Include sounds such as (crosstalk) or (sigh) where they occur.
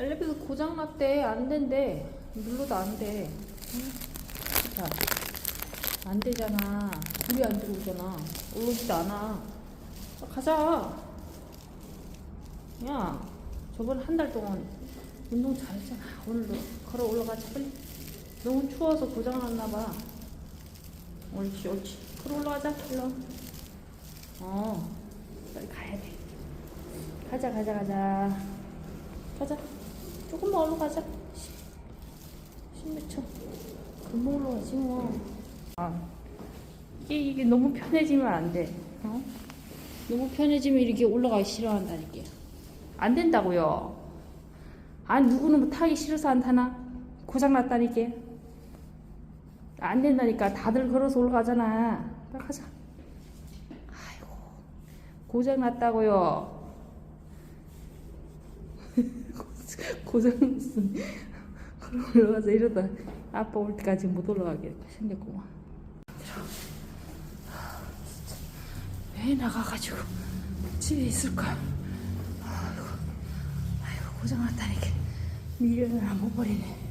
엘리베이터 고장 났대. 안 된대. 눌러도 안 돼. 응? 자, 안 되잖아. 불이 안 들어오잖아. 올라오지도 않아. 아, 가자. 야, 저번 한 달 동안 운동 잘했잖아. 오늘도 걸어 올라가자, 빨리. 너무 추워서 고장 났나 봐. 옳지, 옳지. 걸어 올라가자, 일로. 어, 빨리 가야 돼. 가자, 가자, 가자. 가자. 조금만 올라가자. 십몇 초. 금방 올라가지 뭐. 아, 이게, 이게 너무 편해지면 안 돼. 어? 너무 편해지면 이렇게 올라가기 싫어한다니까. 안 된다고요. 아, 누구는 뭐 타기 싫어서 안 타나? 고장 났다니까. 안 된다니까. 다들 걸어서 올라가잖아. 빨리 가자. 아이고, 고장 났다고요. (laughs) 고장났어. 걸어 올라가서 이러다 아빠 올 때까지 못 올라가게 생겼구만. 왜 나가가지고 집에 있을까? 아이고, 아이고 고장났다니까 미련을 안 못 버리네.